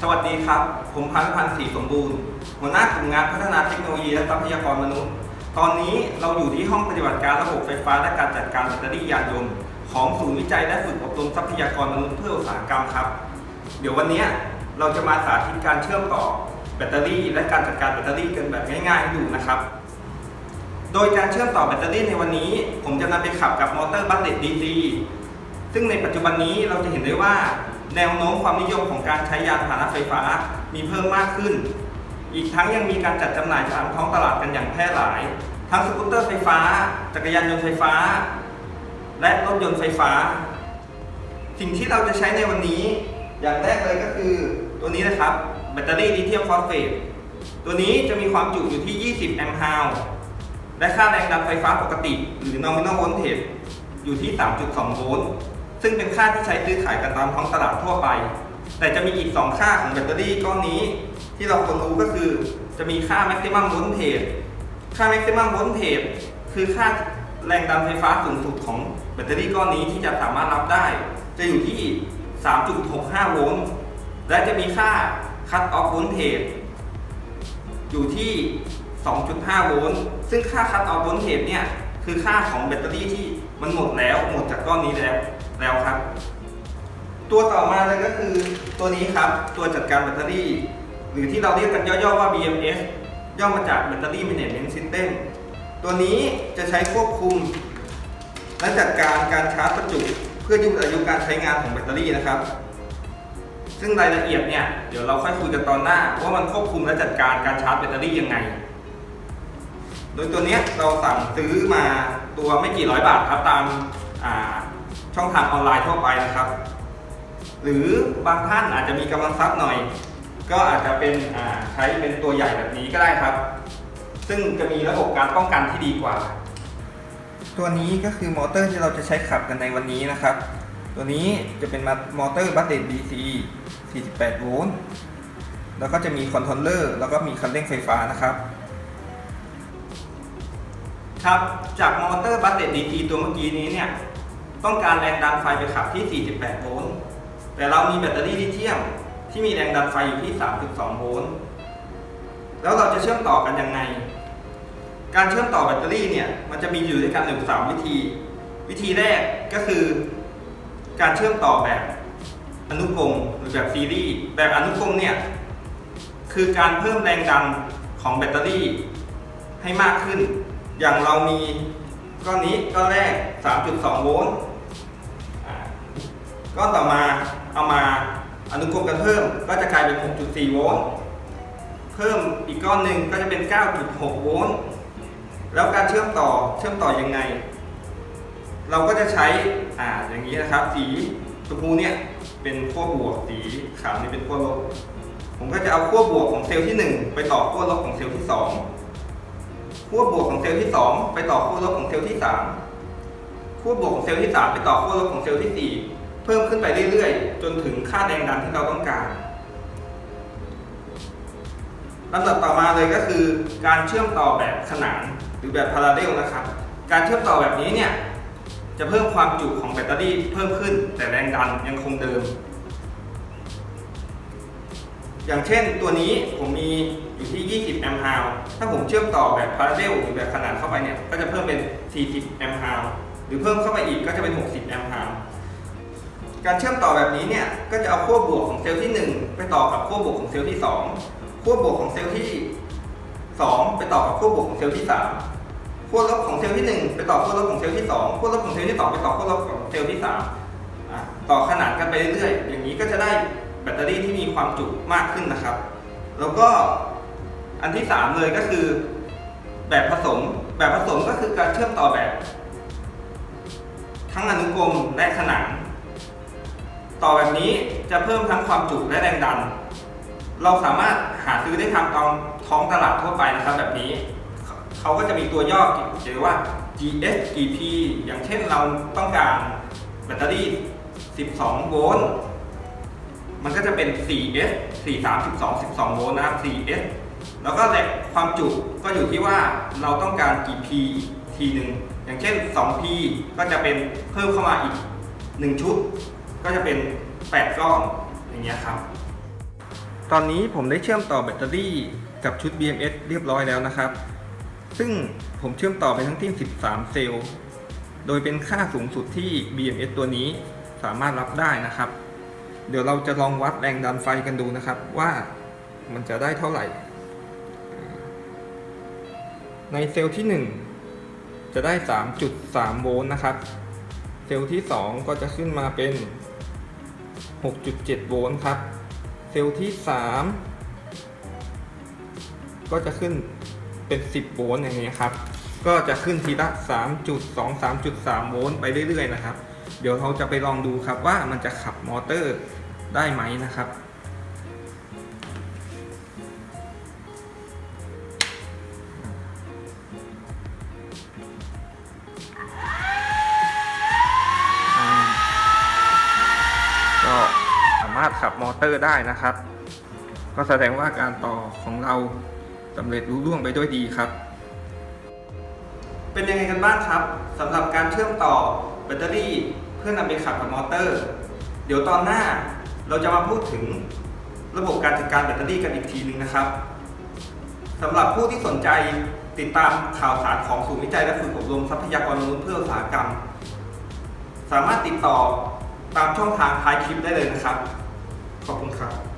สวัสดีครับ ผมพันธ์พันธ์ศรีสมบูรณ์ หัวหน้ากลุ่มงานพัฒนาเทคโนโลยีและทรัพยากรมนุษย์ ตอนนี้เราอยู่ที่ห้องปฏิบัติการระบบไฟฟ้าและการจัดการแบตเตอรี่ยานยนต์ของศูนย์วิจัยและฝึกอบรมทรัพยากรมนุษย์เพื่ออุตสาหกรรมครับ เดี๋ยววันนี้เราจะมาสาธิตการเชื่อมต่อแบตเตอรี่ และการจัดการแบตเตอรี่กันแบบง่ายๆให้ดูนะครับ โดยการเชื่อมต่อแบตเตอรี่ในวันนี้ ผมจะนำไปขับกับมอเตอร์บัสเด็ด DC ซึ่งในปัจจุบันนี้เราจะเห็นได้ว่า แนวโน้มความนิยมของการใช้ยานพาหนะไฟฟ้ามีเพิ่มมากขึ้น อีกทั้งยังมีการจัดจำหน่ายตามท้องตลาดกันอย่างแพร่หลาย ทั้งสกูตเตอร์ไฟฟ้า จักรยานยนต์ไฟฟ้า และรถยนต์ไฟฟ้า สิ่งที่เราจะใช้ในวันนี้ อย่างแรกเลยก็คือ ตัวนี้นะครับแบตเตอรี่ลิเธียมฟอสเฟตตัวนี้จะมีความจุอยู่ที่ 20 แอมป์ฮาวและค่าแรงดันไฟฟ้าปกติ หรือ nominal voltage อยู่ที่ 3.2 โวลต์ ซึ่งเป็นค่าที่ใช้ซื้อขายกันตามท้องตลาดทั่วไป แต่จะมีอีก 2 ค่าของแบตเตอรี่ก้อนนี้ ที่เราควรรู้ก็คือ จะมีค่า maximum voltage ค่า maximum voltage คือค่าแรงดันไฟฟ้าสูงสุดของแบตเตอรี่ก้อนนี้ที่จะสามารถรับได้ จะอยู่ที่ 3.65 โวลต์ และจะมีค่า cut off voltage อยู่ที่ 2.5 โวลต์ ซึ่งค่า cut off voltage เนี่ย คือค่าของแบตเตอรี่ที่มันหมดแล้ว หมดจากก้อนนี้แล้ว แล้วครับ ตัวต่อมาเลยก็คือตัวนี้ครับ ตัวจัดการแบตเตอรี่ หรือที่เราเรียกกันย่อๆว่า BMS ย่อมาจาก Battery Management System ตัวนี้จะใช้ควบคุม และจัดการการชาร์จประจุ เพื่อยืดอายุการใช้งานของแบตเตอรี่นะครับ ซึ่งรายละเอียดเนี่ยเดี๋ยวเราค่อยคุยกันตอนหน้า ว่ามันควบคุมและจัดการการชาร์จแบตเตอรี่ยังไง โดยตัวนี้เราสั่งซื้อมาตัวไม่กี่ร้อยบาทครับตามอ่า ช่องทางออนไลน์ทั่วไปนะครับ หรือบางท่านอาจจะมีกำลังทรัพย์หน่อย ก็อาจจะเป็นอ่าใช้เป็นตัวใหญ่แบบนี้ก็ได้ครับ ซึ่งจะมีระบบการป้องกันที่ดีกว่า ตัวนี้ก็คือมอเตอร์ที่เราจะใช้ขับกันในวันนี้นะครับ ตัวนี้จะเป็นมอเตอร์บัตเตอร์ DC 48 โวลต์แล้วก็จะมีคอนโทรลเลอร์แล้วก็มีคันเร่งไฟฟ้านะครับครับ จากมอเตอร์บัตเตอร์ DC ตัวเมื่อกี้นี้เนี่ย ต้องการแรงดันไฟไปขับที่ 48 โวลต์ แต่เรามีแบตเตอรี่ลิเธียม ที่มีแรงดันไฟอยู่ที่ 3.2 โวลต์ แล้วเราจะเชื่อมต่อกันยังไง การเชื่อมต่อแบตเตอรี่เนี่ย มันจะมีอยู่ด้วยกันหนึ่งสามวิธี วิธีแรกก็คือ การเชื่อมต่อแบบอนุกรมหรือแบบซีรีส์แบบอนุกรมเนี่ยคือการเพิ่มแรงดันของแบตเตอรี่ให้มากขึ้น อย่างเรามีก้อนนี้ก้อนแรก 3.2 โวลต์ ก้อนต่อมาเอามาอนุกรมกันเพิ่มก็จะกลายเป็น 6.4 โวลต์เพิ่มอีกก้อนหนึ่งก็จะเป็น 9.6 โวลต์แล้วการเชื่อมต่อเชื่อมต่อยังไง เราก็จะใช้อ่าอย่างนี้นะครับ สีชมพูเนี่ยเป็นขั้วบวกสีขาวนี่เป็นขั้วลบผมก็จะเอาขั้วบวกของเซลล์ที่ 1 ไปต่อขั้วลบของเซลล์ที่ 2ขั้วบวกของเซลล์ที่ 2 ไปต่อขั้วลบของเซลล์ที่ 3ขั้วบวกของเซลล์ที่ 3 ไปต่อขั้วลบของเซลล์ที่ 4 เพิ่มขึ้นไปเรื่อยๆ จนถึงค่าแรงดันที่เราต้องการลำดับต่อมาเลยก็คือการเชื่อมต่อแบบขนานหรือแบบพาราเรลนะครับ การเชื่อมต่อแบบนี้เนี่ยจะเพิ่มความจุของแบตเตอรี่เพิ่มขึ้น แต่แรงดันยังคงเดิม อย่างเช่นตัวนี้ผมมีอยู่ที่ 20 แอมป์ฮาวถ้าผมเชื่อมต่อแบบพาราเรลหรือแบบขนานเข้าไปเนี่ย ก็จะเพิ่มเป็น 40 แอมป์ฮาวหรือเพิ่มเข้าไปอีกก็จะเป็น 60 แอมป์ฮาว การเชื่อมต่อแบบนี้เนี่ยก็จะเอาขั้วบวกของเซลล์ที่ 1 ไปต่อกับขั้วบวกของเซลล์ที่ 2ขั้วบวกของเซลล์ที่ 2 ไปต่อกับขั้วบวกของเซลล์ที่ 3ขั้วลบของเซลล์ที่ 1 ไปต่อขั้วลบของเซลล์ที่2ขั้วลบของเซลล์ที่ 2 ไปต่อขั้วลบของเซลล์ที่3ต่อขนานกันไปเรื่อยๆ อย่างนี้ก็จะได้แบตเตอรี่ที่มีความจุมากขึ้นนะครับ แล้วก็อันที่ 3 เลยก็คือ แบบผสม แบบผสมก็คือการเชื่อมต่อแบบ ทั้งอนุกรมและขนาน ต่อแบบนี้จะเพิ่มทั้งความจุและแรงดัน เราสามารถหาซื้อได้ทางตองท้องตลาดทั่วไปนะครับแบบนี้ เขาก็จะมีตัวย่อเขียนว่า GSGP อย่างเช่นเราต้องการแบตเตอรี่ 12 โวลต์ มันก็จะเป็น 4S 4 3 12 12 โวลต์นะครับ 4S แล้วก็แหลกความจุก็อยู่ที่ว่าเราต้องการกี่ P ทีหนึ่ง อย่างเช่น 2P ก็จะเป็นเพิ่มเข้ามาอีก 1 ชุด ก็จะเป็น8กล้อนอย่างเงี้ยครับ ตอนนี้ผมได้เชื่อมต่อแบตเตอรี่กับชุด BMS เรียบร้อยแล้วนะครับ ซึ่งผมเชื่อมต่อไปทั้งที่ 13 เซลล์ โดยเป็นค่าสูงสุดที่ BMS ตัวนี้สามารถรับได้นะครับ เดี๋ยวเราจะลองวัดแรงดันไฟกันดูนะครับว่ามันจะได้เท่าไหร่ ในเซลล์ที่ 1 จะได้ 3.3 โวลต์นะครับ เซลล์ที่ 2 ก็จะขึ้นมาเป็น 6.7 โวลต์ครับ เซลล์ที่ 3 ก็จะขึ้นเป็น 10 โวลต์อย่างนี้ครับ ก็จะขึ้นทีละ 3.2 3.3 โวลต์ไปเรื่อยๆนะครับ เดี๋ยวเราจะไปลองดูครับว่ามันจะขับมอเตอร์ได้ไหมนะครับารถขับมอเตอร์ได้นะครับ ก็แสดงว่าการต่อของเราสำเร็จรุ่ล่วงไปด้วยดีครับ เป็นยังไงกันบ้างครับสำหรับการเชื่อมต่อแบตเตอรี่เพื่อนำไปขับกับมอเตอร์ เดี๋ยวตอนหน้าเราจะมาพูดถึงระบบการจัดการแบตเตอรี่กันอีกทีนึงนะครับสำหรับผู้ที่สนใจติดตามข่าวสารของศูนย์วิจัยและฝึกอบรมทรัพยากรมนุษย์เพื่ออุตสาหกรรม สามารถติดต่อตามช่องทางท้ายคลิปได้เลยนะครับ ขอบคุณครับ